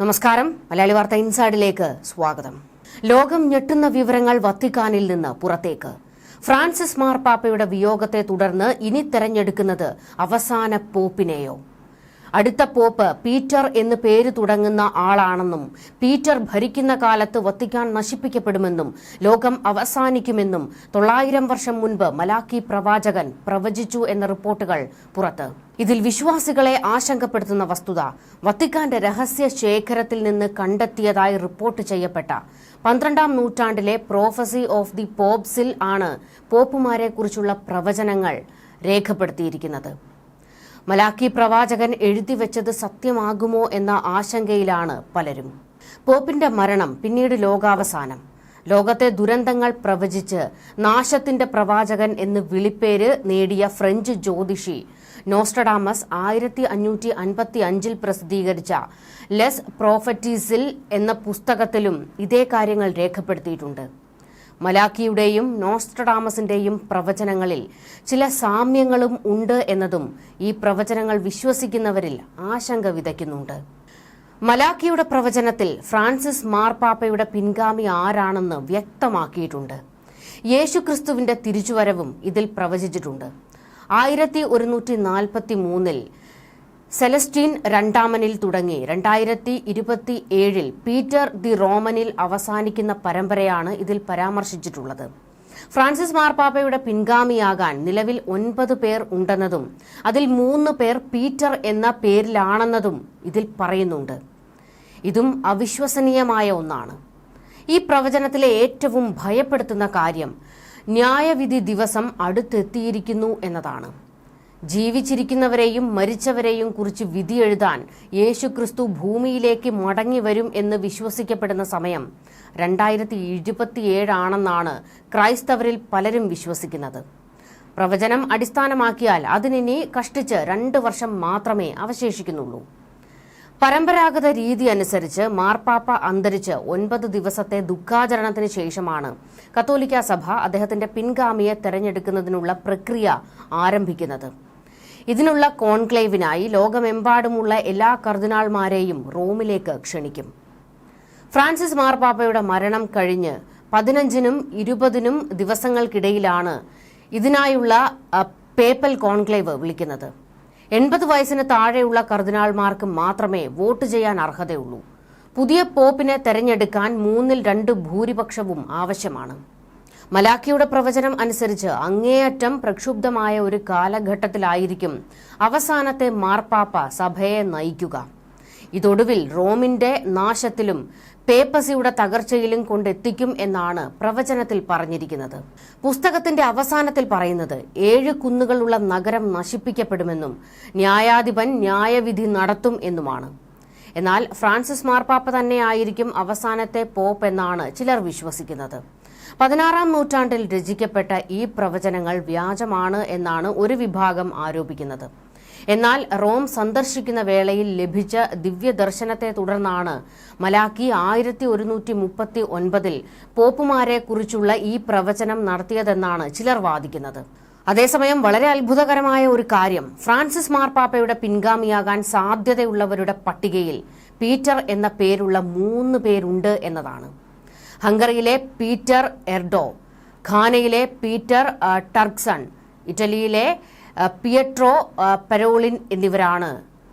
നമസ്കാരം. മലയാളി വാർത്ത ഇൻസൈഡിലേക്ക് സ്വാഗതം. ലോകം ഞെട്ടുന്ന വിവരങ്ങൾ വത്തിക്കാനിൽ നിന്ന് പുറത്തേക്ക്. ഫ്രാൻസിസ് മാർപ്പാപ്പയുടെ വിയോഗത്തെ തുടർന്ന് ഇനി തെരഞ്ഞെടുക്കുന്നത് അവസാന പോപ്പിനെയോ? അടുത്ത പോപ്പ് പീറ്റർ എന്ന് പേര് തുടങ്ങുന്ന ആളാണെന്നും പീറ്റർ ഭരിക്കുന്ന കാലത്ത് വത്തിക്കാൻ നശിപ്പിക്കപ്പെടുമെന്നും ലോകം അവസാനിക്കുമെന്നും തൊള്ളായിരം വർഷം മുൻപ് മലാക്കി പ്രവാചകൻ പ്രവചിച്ചു എന്ന റിപ്പോർട്ടുകൾ പുറത്ത്. ഇതിൽ വിശ്വാസികളെ ആശങ്കപ്പെടുത്തുന്ന വസ്തുത വത്തിക്കാന്റെ രഹസ്യ ശേഖരത്തിൽ നിന്ന് കണ്ടെത്തിയതായി റിപ്പോർട്ട് ചെയ്യപ്പെട്ട പന്ത്രണ്ടാം നൂറ്റാണ്ടിലെ പ്രോഫസി ഓഫ് ദി പോപ്സിൽ ആണ് പോപ്പുമാരെക്കുറിച്ചുള്ള പ്രവചനങ്ങൾ രേഖപ്പെടുത്തിയിരിക്കുന്നത്. മലാക്കി പ്രവാചകൻ എഴുതിവെച്ചത് സത്യമാകുമോ എന്ന ആശങ്കയിലാണ് പലരും. പോപ്പിന്റെ മരണം പിന്നീട് ലോകാവസാനം. ലോകത്തെ ദുരന്തങ്ങൾ പ്രവചിച്ച് നാശത്തിന്റെ പ്രവാചകൻ എന്ന് വിളിപ്പേര് നേടിയ ഫ്രഞ്ച് ജ്യോതിഷി നോസ്റ്റഡാമസ് ആയിരത്തി അഞ്ഞൂറ്റി അൻപത്തി അഞ്ചിൽ പ്രസിദ്ധീകരിച്ച ലെസ് പ്രോഫറ്റീസിൽ എന്ന പുസ്തകത്തിലും ഇതേ കാര്യങ്ങൾ രേഖപ്പെടുത്തിയിട്ടുണ്ട്. മലാക്കിയുടെയും നോസ്ട്രഡാമസിന്റെയും പ്രവചനങ്ങളിൽ ചില സാമ്യങ്ങളും ഉണ്ട് എന്നതും ഈ പ്രവചനങ്ങൾ വിശ്വസിക്കുന്നവരിൽ ആശങ്ക വിതയ്ക്കുന്നുണ്ട്. മലാക്കിയുടെ പ്രവചനത്തിൽ ഫ്രാൻസിസ് മാർപ്പാപ്പയുടെ പിൻഗാമി ആരാണെന്ന് വ്യക്തമാക്കിയിട്ടുണ്ട്. യേശുക്രിസ്തുവിന്റെ തിരിച്ചുവരവും ഇതിൽ പ്രവചിച്ചിട്ടുണ്ട്. ആയിരത്തി ഒരുന്നൂറ്റി നാൽപ്പത്തി മൂന്നിൽ സെലസ്റ്റീൻ രണ്ടാമനിൽ തുടങ്ങി. രണ്ടായിരത്തി ഇരുപത്തി ഏഴിൽ പീറ്റർ ദി റോമനിൽ അവസാനിക്കുന്ന പരമ്പരയാണ് ഇതിൽ പരാമർശിച്ചിട്ടുള്ളത്. ഫ്രാൻസിസ് മാർപ്പാപ്പയുടെ പിൻഗാമിയാകാൻ നിലവിൽ ഒൻപത് പേർ ഉണ്ടെന്നതും അതിൽ മൂന്ന് പേർ പീറ്റർ എന്ന പേരിലാണെന്നതും ഇതിൽ പറയുന്നുണ്ട്. ഇതും അവിശ്വസനീയമായ ഒന്നാണ്. ഈ പ്രവചനത്തിലെ ഏറ്റവും ഭയപ്പെടുത്തുന്ന കാര്യം ന്യായവിധി ദിവസം അടുത്തെത്തിയിരിക്കുന്നു എന്നതാണ്. ജീവിച്ചിരിക്കുന്നവരെയും മരിച്ചവരെയും കുറിച്ച് വിധി എഴുതാൻ യേശുക്രിസ്തു ഭൂമിയിലേക്ക് മടങ്ങി വരും എന്ന് വിശ്വസിക്കപ്പെടുന്ന സമയം രണ്ടായിരത്തി ഇരുപത്തിയേഴാണെന്നാണ് ക്രൈസ്തവരിൽ പലരും വിശ്വസിക്കുന്നത്. പ്രവചനം അടിസ്ഥാനമാക്കിയാൽ അതിനിനി കഷ്ടിച്ച് രണ്ട് വർഷം മാത്രമേ അവശേഷിക്കുന്നുള്ളൂ. പരമ്പരാഗത രീതി അനുസരിച്ച് മാർപ്പാപ്പ അന്തരിച്ച് ഒൻപത് ദിവസത്തെ ദുഃഖാചരണത്തിന് ശേഷമാണ് കത്തോലിക്ക സഭ അദ്ദേഹത്തിന്റെ പിൻഗാമിയെ തെരഞ്ഞെടുക്കുന്നതിനുള്ള പ്രക്രിയ ആരംഭിക്കുന്നത്. ഇതിനുള്ള കോൺക്ലേവിനായി ലോകമെമ്പാടുമുള്ള എല്ലാ കർദിനാൾമാരെയും റോമിലേക്ക് ക്ഷണിക്കും. ഫ്രാൻസിസ് മാർപ്പാപ്പയുടെ മരണം കഴിഞ്ഞ് പതിനഞ്ചിനും ഇരുപതിനും ദിവസങ്ങൾക്കിടയിലാണ് ഇതിനായുള്ള പേപ്പൽ കോൺക്ലേവ് വിളിക്കുന്നത്. എൺപത് വയസ്സിന് താഴെയുള്ള കർദിനാൾമാർക്ക് മാത്രമേ വോട്ട് ചെയ്യാൻ അർഹതയുള്ളൂ. പുതിയ പോപ്പിനെ തെരഞ്ഞെടുക്കാൻ മൂന്നിൽ രണ്ട് ഭൂരിപക്ഷവും ആവശ്യമാണ്. മലാക്കിയുടെ പ്രവചനം അനുസരിച്ച് അങ്ങേയറ്റം പ്രക്ഷുബ്ധമായ ഒരു കാലഘട്ടത്തിലായിരിക്കും അവസാനത്തെ മാർപ്പാപ്പ സഭയെ നയിക്കുക. ഇതൊടുവിൽ റോമിന്റെ നാശത്തിലും പേപ്പസിയുടെ തകർച്ചയിലും കൊണ്ടെത്തിക്കും എന്നാണ് പ്രവചനത്തിൽ പറഞ്ഞിരിക്കുന്നത്. പുസ്തകത്തിന്റെ അവസാനത്തിൽ പറയുന്നത് ഏഴ് കുന്നുകളുള്ള നഗരം നശിപ്പിക്കപ്പെടുമെന്നും ന്യായാധിപൻ ന്യായവിധി നടത്തും എന്നുമാണ്. എന്നാൽ ഫ്രാൻസിസ് മാർപ്പാപ്പ തന്നെയായിരിക്കും അവസാനത്തെ പോപ്പ് എന്നാണ് ചിലർ വിശ്വസിക്കുന്നത്. പതിനാറാം നൂറ്റാണ്ടിൽ രചിക്കപ്പെട്ട ഈ പ്രവചനങ്ങൾ വ്യാജമാണ് എന്നാണ് ഒരു വിഭാഗം ആരോപിക്കുന്നത്. എന്നാൽ റോം സന്ദർശിക്കുന്ന വേളയിൽ ലഭിച്ച ദിവ്യദർശനത്തെ തുടർന്നാണ് മലാക്കി ആയിരത്തി ഒരുന്നൂറ്റി മുപ്പത്തി ഒൻപതിൽ പോപ്പുമാരെ കുറിച്ചുള്ള ഈ പ്രവചനം നടത്തിയതെന്നാണ് ചിലർ വാദിക്കുന്നത്. അതേസമയം വളരെ അത്ഭുതകരമായ ഒരു കാര്യം ഫ്രാൻസിസ് മാർപ്പാപ്പയുടെ പിൻഗാമിയാകാൻ സാധ്യതയുള്ളവരുടെ പട്ടികയിൽ പീറ്റർ എന്ന പേരുള്ള മൂന്ന് പേരുണ്ട് എന്നതാണ്. ഹംഗറിയിലെ പീറ്റർ എർഡോ ഖാനയിലെ പീറ്റർ ടർക്സൺ ഇറ്റലിയിലെ പിയട്രോ പെരോളിൻ എന്നിവരാണ്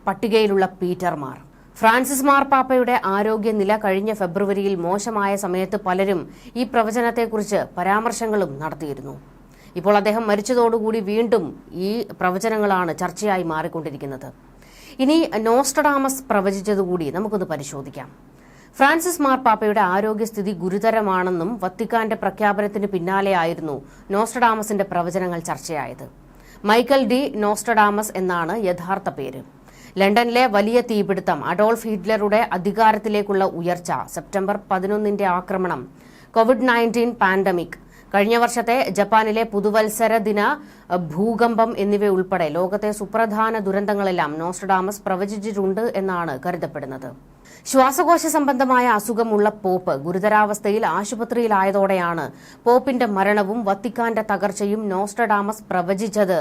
പട്ടികയിലുള്ള പീറ്റർമാർ. ഫ്രാൻസിസ് മാർപ്പാപ്പയുടെ ആരോഗ്യനില കഴിഞ്ഞ ഫെബ്രുവരിയിൽ മോശമായ സമയത്ത് പലരും ഈ പ്രവചനത്തെക്കുറിച്ച് പരാമർശങ്ങളും നടത്തിയിരുന്നു. ഇപ്പോൾ അദ്ദേഹം മരിച്ചതോടുകൂടി വീണ്ടും ഈ പ്രവചനങ്ങളാണ് ചർച്ചയായി മാറിക്കൊണ്ടിരിക്കുന്നത്. ഇനി നോസ്റ്റഡാമസ് പ്രവചിച്ചതുകൂടി നമുക്കൊന്ന് പരിശോധിക്കാം. ഫ്രാൻസിസ് മാർപ്പാപ്പയുടെ ആരോഗ്യസ്ഥിതി ഗുരുതരമാണെന്നും വത്തിക്കാന്റെ പ്രഖ്യാപനത്തിന് പിന്നാലെയായിരുന്നു നോസ്റ്റഡാമസിന്റെ പ്രവചനങ്ങൾ ചർച്ചയായത്. Michael D. നോസ്റ്റഡാമസ് എന്നാണ് യഥാർത്ഥ പേര്. ലണ്ടനിലെ വലിയ തീപിടുത്തം അഡോൾഫ് ഹിറ്റ്ലറുടെ അധികാരത്തിലേക്കുള്ള ഉയർച്ച സെപ്റ്റംബർ പതിനൊന്നിന്റെ ആക്രമണം കോവിഡ് നയന്റീൻ പാൻഡമിക് കഴിഞ്ഞ വർഷത്തെ ജപ്പാനിലെ പുതുവത്സര ദിന ഭൂകമ്പം എന്നിവയുൾപ്പെടെ ലോകത്തെ സുപ്രധാന ദുരന്തങ്ങളെല്ലാം നോസ്റ്റഡാമസ് പ്രവചിച്ചിട്ടുണ്ട് എന്നാണ് കരുതപ്പെടുന്നത്. ശ്വാസകോശ സംബന്ധമായ അസുഖമുള്ള പോപ്പ് ഗുരുതരാവസ്ഥയിൽ ആശുപത്രിയിലായതോടെയാണ് പോപ്പിന്റെ മരണവും വത്തിക്കാന്റെ തകർച്ചയും നോസ്റ്റഡാമസ് പ്രവചിച്ചത്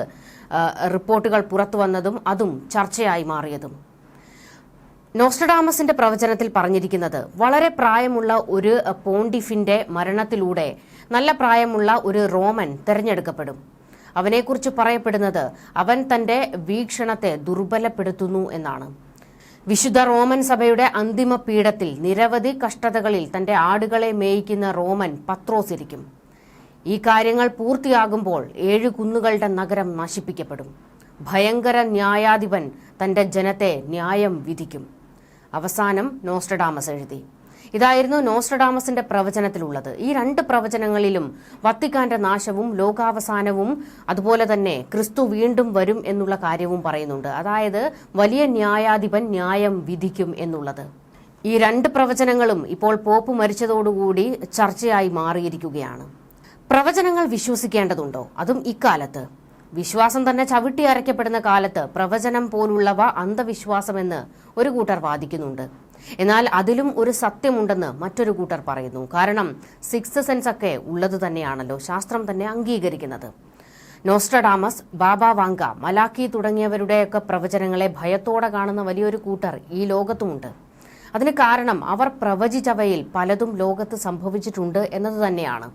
റിപ്പോർട്ടുകൾ പുറത്തുവന്നതും അതും ചർച്ചയായി മാറിയതും. നോസ്റ്റഡാമസിന്റെ പ്രവചനത്തിൽ പറഞ്ഞിരിക്കുന്നത് വളരെ പ്രായമുള്ള ഒരു പോണ്ടിഫിന്റെ മരണത്തിലൂടെ നല്ല പ്രായമുള്ള ഒരു റോമൻ തെരഞ്ഞെടുക്കപ്പെടും. അവനെക്കുറിച്ച് പറയപ്പെടുന്നത് അവൻ തന്റെ വീക്ഷണത്തെ ദുർബലപ്പെടുത്തുന്നു എന്നാണ്. വിശുദ്ധ റോമൻ സഭയുടെ അന്തിമ പീഠത്തിൽ നിരവധി കഷ്ടതകളിൽ തന്റെ ആടുകളെ മേയിക്കുന്ന റോമൻ പത്രോസ് ഇരിക്കും ഈ കാര്യങ്ങൾ പൂർത്തിയാകുമ്പോൾ ഏഴു കുന്നുകളുടെ നഗരം നശിപ്പിക്കപ്പെടും. ഭയങ്കര ന്യായാധിപൻ തന്റെ ജനത്തെ ന്യായം വിധിക്കും. അവസാനം നോസ്റ്റഡാമസ് എഴുതി. ഇതായിരുന്നു നോസ്ട്രഡാമസിന്റെ പ്രവചനത്തിലുള്ളത്. ഈ രണ്ട് പ്രവചനങ്ങളിലും വത്തിക്കാന്റെ നാശവും ലോകാവസാനവും അതുപോലെ തന്നെ ക്രിസ്തു വീണ്ടും വരും എന്നുള്ള കാര്യവും പറയുന്നുണ്ട്. അതായത് വലിയ ന്യായാധിപൻ ന്യായം വിധിക്കും എന്നുള്ളത്. ഈ രണ്ട് പ്രവചനങ്ങളും ഇപ്പോൾ പോപ്പ് മരിച്ചതോടുകൂടി ചർച്ചയായി മാറിയിരിക്കുകയാണ്. പ്രവചനങ്ങൾ വിശ്വസിക്കേണ്ടതുണ്ടോ? അതും ഇക്കാലത്ത്. വിശ്വാസം തന്നെ ചവിട്ടി അരയ്ക്കപ്പെടുന്ന കാലത്ത് പ്രവചനം പോലുള്ളവ അന്ധവിശ്വാസമെന്ന് ഒരു കൂട്ടർ വാദിക്കുന്നുണ്ട്. എന്നാൽ അതിലും ഒരു സത്യമുണ്ടെന്ന് മറ്റൊരു കൂട്ടർ പറയുന്നു. കാരണം സിക്സ് സെൻസ് ഒക്കെ ഉള്ളത് തന്നെയാണല്ലോ ശാസ്ത്രം തന്നെ അംഗീകരിക്കുന്നത്. നോസ്ട്രഡാമസ് ബാബ വാങ്ക മലാക്കി തുടങ്ങിയവരുടെയൊക്കെ പ്രവചനങ്ങളെ ഭയത്തോടെ കാണുന്ന വലിയൊരു കൂട്ടർ ഈ ലോകത്തുമുണ്ട്. അതിന് കാരണം അവർ പ്രവചിച്ചവയിൽ പലതും ലോകത്ത് സംഭവിച്ചിട്ടുണ്ട് എന്നത് തന്നെയാണ്.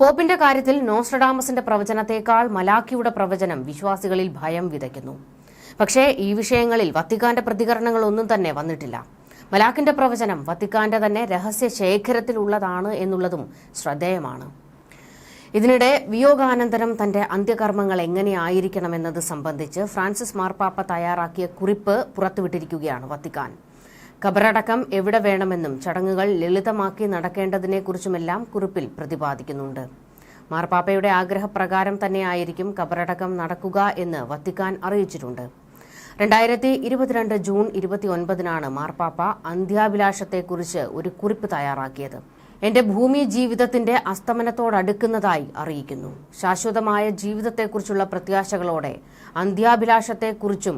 പോപ്പിന്റെ കാര്യത്തിൽ നോസ്ട്രഡാമസിന്റെ പ്രവചനത്തെക്കാൾ മലാക്കിയുടെ പ്രവചനം വിശ്വാസികളിൽ ഭയം വിതയ്ക്കുന്നു. പക്ഷേ ഈ വിഷയങ്ങളിൽ വത്തിക്കാന്റെ പ്രതികരണങ്ങളൊന്നും തന്നെ വന്നിട്ടില്ല. മലാക്കിന്റെ പ്രവചനം വത്തിക്കാന്റെ തന്നെ രഹസ്യ ശേഖരത്തിലുള്ളതാണ് എന്നുള്ളതും ശ്രദ്ധേയമാണ്. ഇതിനിടെ വിയോഗാനന്തരം തന്റെ അന്ത്യകർമ്മങ്ങൾ എങ്ങനെയായിരിക്കണമെന്നത് സംബന്ധിച്ച് ഫ്രാൻസിസ് മാർപ്പാപ്പ തയ്യാറാക്കിയ കുറിപ്പ് പുറത്തുവിട്ടിരിക്കുകയാണ് വത്തിക്കാൻ. ഖബറടക്കം എവിടെ വേണമെന്നും ചടങ്ങുകൾ ലളിതമാക്കി നടക്കേണ്ടതിനെക്കുറിച്ചുമെല്ലാം കുറിപ്പിൽ പ്രതിപാദിക്കുന്നുണ്ട്. മാർപ്പാപ്പയുടെ ആഗ്രഹപ്രകാരം തന്നെയായിരിക്കും ഖബറടക്കം നടക്കുക എന്ന് വത്തിക്കാൻ അറിയിച്ചിട്ടുണ്ട്. രണ്ടായിരത്തി ഇരുപത്തിരണ്ട് ജൂൺ ഇരുപത്തിയൊൻപതിനാണ് മാർപ്പാപ്പ അന്ത്യാഭിലാഷത്തെക്കുറിച്ച് ഒരു കുറിപ്പ് തയ്യാറാക്കിയത്. എന്റെ ഭൂമി ജീവിതത്തിന്റെ അസ്തമനത്തോടടുക്കുന്നതായി അറിയിക്കുന്നു. ശാശ്വതമായ ജീവിതത്തെക്കുറിച്ചുള്ള പ്രത്യാശകളോടെ അന്ത്യാഭിലാഷത്തെക്കുറിച്ചും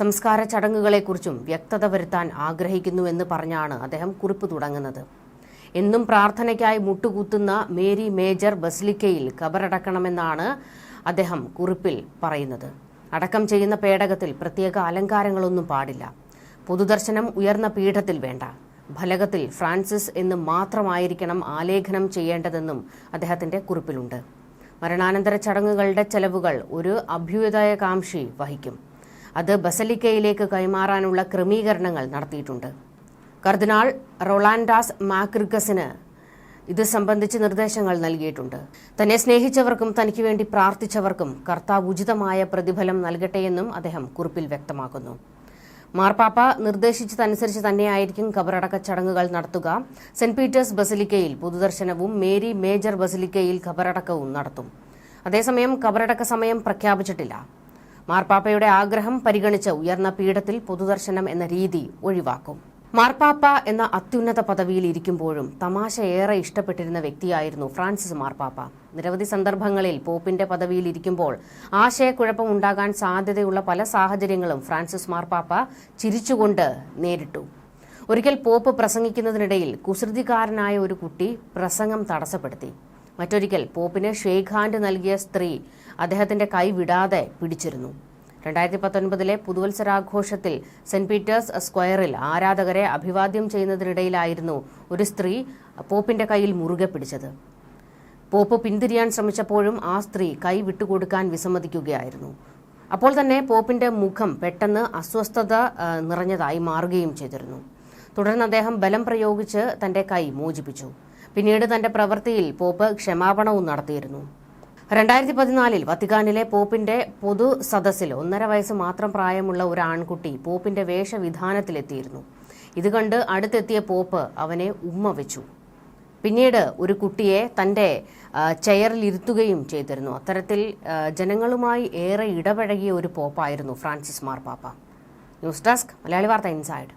സംസ്കാര ചടങ്ങുകളെക്കുറിച്ചും വ്യക്തത വരുത്താൻ ആഗ്രഹിക്കുന്നുവെന്ന് പറഞ്ഞാണ് അദ്ദേഹം കുറിപ്പ് തുടങ്ങുന്നത്. എന്നും പ്രാർത്ഥനയ്ക്കായി മുട്ടുകുത്തുന്ന മേരി മേജർ ബസ്ലിക്കയിൽ കബറടക്കണമെന്നാണ് അദ്ദേഹം കുറിപ്പിൽ പറയുന്നത്. അടക്കം ചെയ്യുന്ന പേടകത്തിൽ പ്രത്യേക അലങ്കാരങ്ങളൊന്നും പാടില്ല. പൊതുദർശനം ഉയർന്ന പീഠത്തിൽ വേണ്ട. ഫലകത്തിൽ ഫ്രാൻസിസ് എന്ന് മാത്രമായിരിക്കണം ആലേഖനം ചെയ്യേണ്ടതെന്നും അദ്ദേഹത്തിന്റെ കുറിപ്പിലുണ്ട്. മരണാനന്തര ചടങ്ങുകളുടെ ചെലവുകൾ ഒരു അഭ്യുദയകാംക്ഷി വഹിക്കും. അത് ബസലിക്കയിലേക്ക് കൈമാറാനുള്ള ക്രമീകരണങ്ങൾ നടത്തിയിട്ടുണ്ട്. കർദിനാൾ റൊളാൻഡാസ് മാക്രിഗസിന് ഇത് സംബന്ധിച്ച് നിർദ്ദേശങ്ങൾ നൽകിയിട്ടുണ്ട്. തന്നെ സ്നേഹിച്ചവർക്കും തനിക്ക് വേണ്ടി പ്രാർത്ഥിച്ചവർക്കും കർത്താവ് ഉചിതമായ പ്രതിഫലം നൽകട്ടെയെന്നും അദ്ദേഹം കുറിപ്പിൽ വ്യക്തമാക്കുന്നു. മാർപ്പാപ്പ നിർദ്ദേശിച്ചതനുസരിച്ച് തന്നെയായിരിക്കും ഖബറടക്ക ചടങ്ങുകൾ നടത്തുക. സെന്റ് പീറ്റേഴ്സ് ബസിലിക്കയിൽ പൊതുദർശനവും മേരി മേജർ ബസിലിക്കയിൽ ഖബറടക്കവും നടത്തും. അതേസമയം ഖബറടക്ക സമയം പ്രഖ്യാപിച്ചിട്ടില്ല. മാർപ്പാപ്പയുടെ ആഗ്രഹം പരിഗണിച്ച് ഉയർന്ന പീഠത്തിൽ പൊതുദർശനം എന്ന രീതി ഒഴിവാക്കും. മാർപ്പാപ്പ എന്ന അത്യുന്നത പദവിയിൽ ഇരിക്കുമ്പോഴും തമാശ ഏറെ ഇഷ്ടപ്പെട്ടിരുന്ന വ്യക്തിയായിരുന്നു ഫ്രാൻസിസ് മാർപ്പാപ്പ. നിരവധി സന്ദർഭങ്ങളിൽ പോപ്പിന്റെ പദവിയിൽ ഇരിക്കുമ്പോൾ ആശയക്കുഴപ്പം ഉണ്ടാകാൻ സാധ്യതയുള്ള പല സാഹചര്യങ്ങളും ഫ്രാൻസിസ് മാർപ്പാപ്പ ചിരിച്ചുകൊണ്ട് നേരിട്ടു. ഒരിക്കൽ പോപ്പ് പ്രസംഗിക്കുന്നതിനിടയിൽ കുസൃതികാരനായ ഒരു കുട്ടി പ്രസംഗം തടസ്സപ്പെടുത്തി. മറ്റൊരിക്കൽ പോപ്പിന് ഷെയ്ഖ് നൽകിയ സ്ത്രീ അദ്ദേഹത്തിന്റെ കൈ വിടാതെ പിടിച്ചിരുന്നു. രണ്ടായിരത്തി പത്തൊൻപതിലെ പുതുവത്സരാഘോഷത്തിൽ സെന്റ് പീറ്റേഴ്സ് സ്ക്വയറിൽ ആരാധകരെ അഭിവാദ്യം ചെയ്യുന്നതിനിടയിലായിരുന്നു ഒരു സ്ത്രീ പോപ്പിന്റെ കയ്യിൽ മുറുകെ പിടിച്ചത്. പോപ്പ് പിന്തിരിയാൻ ശ്രമിച്ചപ്പോഴും ആ സ്ത്രീ കൈ വിട്ടുകൊടുക്കാൻ വിസമ്മതിക്കുകയായിരുന്നു. അപ്പോൾ തന്നെ പോപ്പിന്റെ മുഖം പെട്ടെന്ന് അസ്വസ്ഥത നിറഞ്ഞതായി മാറുകയും ചെയ്തിരുന്നു. തുടർന്ന് അദ്ദേഹം ബലം പ്രയോഗിച്ച് തന്റെ കൈ മോചിപ്പിച്ചു. പിന്നീട് തന്റെ പ്രവൃത്തിയിൽ പോപ്പ് ക്ഷമാപണവും നടത്തിയിരുന്നു. രണ്ടായിരത്തി പതിനാലിൽ വത്തിക്കാനിലെ പോപ്പിന്റെ പൊതു സദസ്സിൽ ഒന്നര വയസ്സ് മാത്രം പ്രായമുള്ള ഒരു ആൺകുട്ടി പോപ്പിന്റെ വേഷവിധാനത്തിലെത്തിയിരുന്നു. ഇത് കണ്ട് അടുത്തെത്തിയ പോപ്പ് അവനെ ഉമ്മ വെച്ചു. പിന്നീട് ഒരു കുട്ടിയെ തന്റെ ചെയറിലിരുത്തുകയും ചെയ്തിരുന്നു. അത്തരത്തിൽ ജനങ്ങളുമായി ഏറെ ഇടപഴകിയ ഒരു പോപ്പായിരുന്നു ഫ്രാൻസിസ് മാർപ്പാപ്പ news desk Malayali Vartha inside.